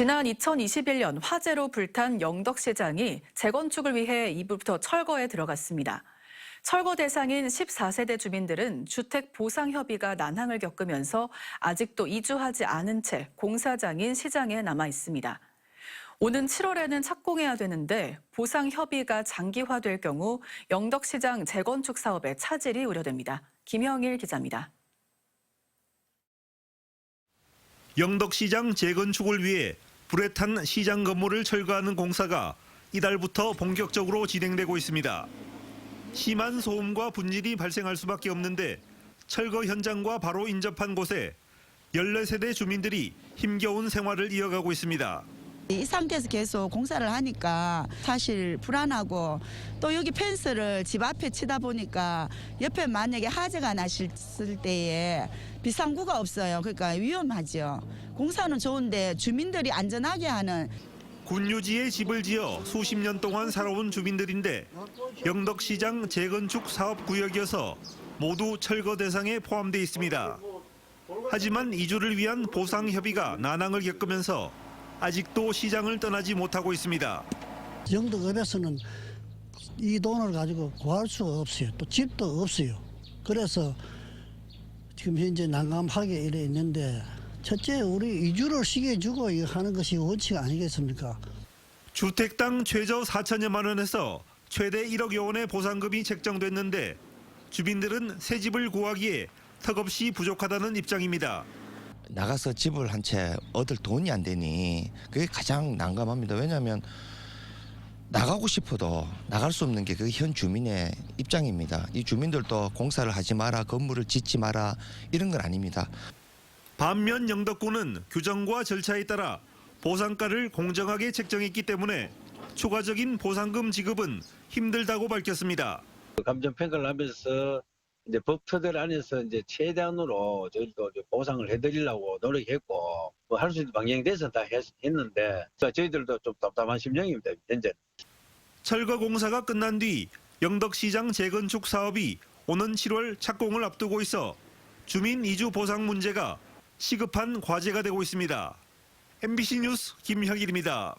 지난 2021년 화재로 불탄 영덕시장이 재건축을 위해 이부터 철거에 들어갔습니다. 철거 대상인 14세대 주민들은 주택 보상 협의가 난항을 겪으면서 아직도 이주하지 않은 채 공사장인 시장에 남아 있습니다. 오는 7월에는 착공해야 되는데 보상 협의가 장기화될 경우 영덕시장 재건축 사업에 차질이 우려됩니다. 김형일 기자입니다. 영덕시장 재건축을 위해 불에 탄 시장 건물을 철거하는 공사가 이달부터 본격적으로 진행되고 있습니다. 심한 소음과 분질이 발생할 수밖에 없는데 철거 현장과 바로 인접한 곳에 14세대 주민들이 힘겨운 생활을 이어가고 있습니다. 이 상태에서 계속 공사를 하니까 사실 불안하고 또 여기 펜스를 집 앞에 치다 보니까 옆에 만약에 화재가 났을 때에 비상구가 없어요. 그러니까 위험하죠. 공사는 좋은데 주민들이 안전하게 하는 군유지에 집을 지어 수십 년 동안 살아온 주민들인데 영덕시장 재건축 사업 구역이어서 모두 철거 대상에 포함돼 있습니다. 하지만 이주를 위한 보상 협의가 난항을 겪으면서 아직도 시장을 떠나지 못하고 있습니다. 영덕읍에서는 이 돈을 가지고 구할 수가 없어요. 또 집도 없어요. 그래서 지금 현재 난감하게 이래 있는데 첫째 우리 이주를 시켜주고 하는 것이 원칙 아니겠습니까? 주택당 최저 4천여만 원에서 최대 1억여 원의 보상금이 책정됐는데 주민들은 새 집을 구하기에 턱없이 부족하다는 입장입니다. 나가서 집을 한 채 얻을 돈이 안 되니 그게 가장 난감합니다. 왜냐하면 나가고 싶어도 나갈 수 없는 게 그 현 주민의 입장입니다. 이 주민들도 공사를 하지 마라, 건물을 짓지 마라 이런 건 아닙니다. 반면 영덕구는 규정과 절차에 따라 보상가를 공정하게 책정했기 때문에 추가적인 보상금 지급은 힘들다고 밝혔습니다. 감정 평가를 하면서 이제 법처들 안에서 이제 최대한으로 저희도 보상을 해드리려고 노력했고 뭐 할 수 있는 방향이 돼서 다 했, 했는데 저희들도 좀 답답한 심정입니다 현재. 철거 공사가 끝난 뒤 영덕시장 재건축 사업이 오는 7월 착공을 앞두고 있어 주민 이주 보상 문제가 시급한 과제가 되고 있습니다. MBC 뉴스 김혁일입니다.